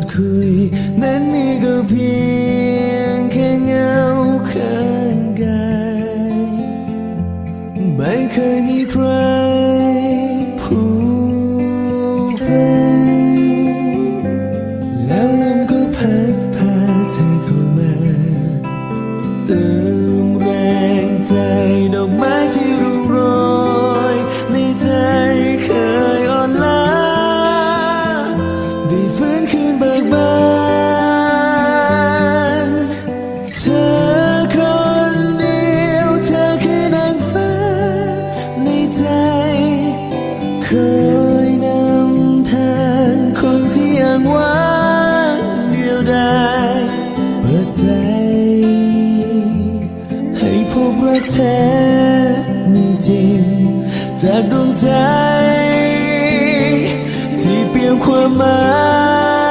ดคุยนั้นมีก็เพียงแค่เงาข้างกายไม่เคยมีใครผูกพันแล้วลมก็พัดพาเธอเข้ามาเติมแรงใจดอกไม้ที่ เคยนำทางคนที่ยังว่างเดียวดายเปิดใจ ให้พบรักแท้มีจริง จากดวงใจ ที่เปลี่ยนความหมาย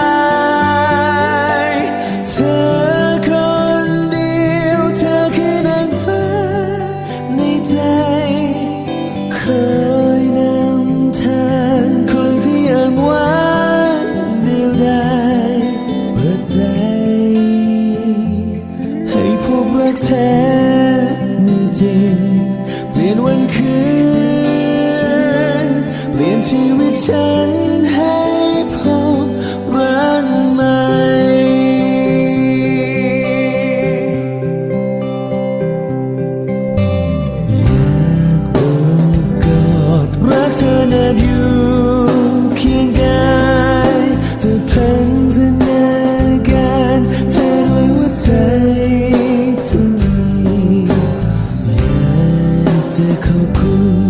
দেখো খুব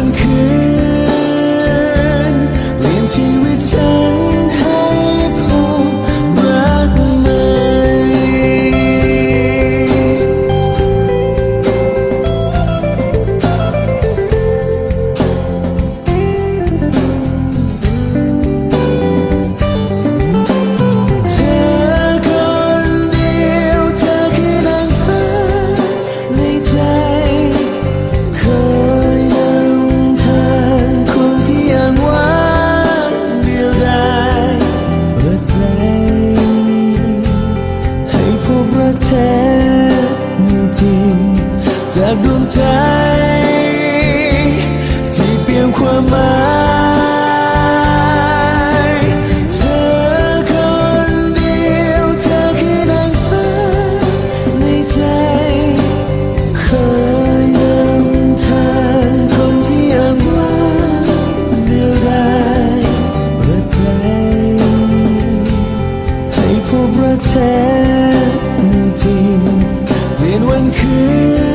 ังคืนากดวงใจ ที่เปลี่ยนความหมายเธอคนเดียวเธอคือนางฟ้าในใจขอยังทานคนที่ยัางว่าเดียวดายปิดใจให้พบรักแท้ในจริงเปลี่ยนวันคืน